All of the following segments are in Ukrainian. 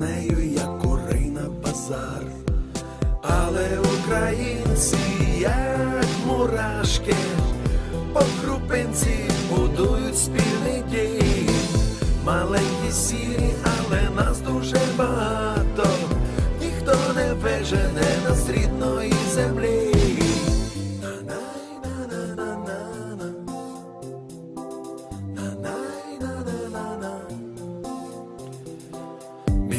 нею, як курей на базар. Але українці, як мурашки, по крупинці будують спільний дім. Маленькі сірі,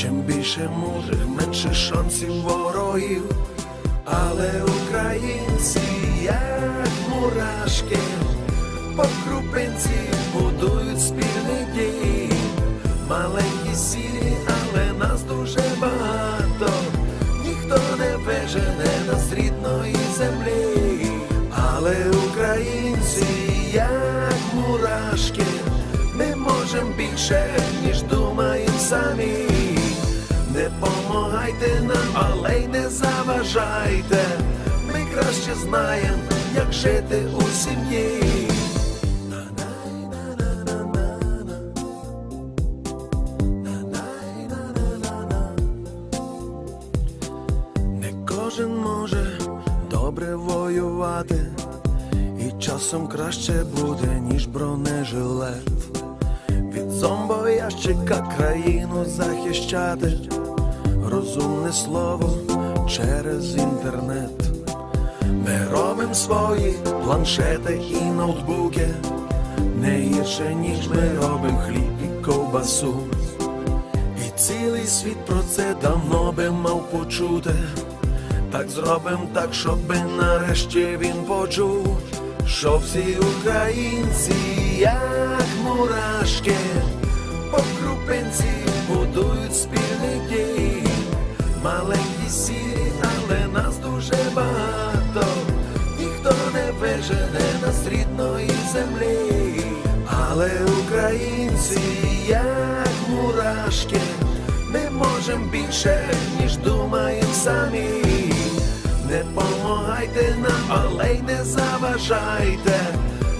Чим більше мудрих, менше шансів ворогів. Але українці, як мурашки, по крупинці будують спільний дім. Маленькі сірі, але нас дуже багато. Ніхто не вижене нас рідної землі. Але українці, як мурашки, ми можемо більше, заважайте. Ми краще знаємо, як жити у сім'ї. Не кожен може добре воювати, і часом краще буде, ніж бронежилет. Від зомбоящика країну захищати, розумне слово через інтернет. Ми робимо свої планшети і ноутбуки, не гірше, ніж ми робимо хліб і ковбасу. І цілий світ про це давно би мав почути. Так зробим так, щоби нарешті він почув, що всі українці, як мурашки, по крупинці будують спільний дім. Маленькі нас дуже багато. Ніхто не вижене нас рідної землі. Але українці, як мурашки, ми можемо більше, ніж думаємо самі. Не помагайте нам, але й не заважайте.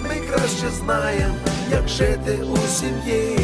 Ми краще знаємо, як жити у сім'ї.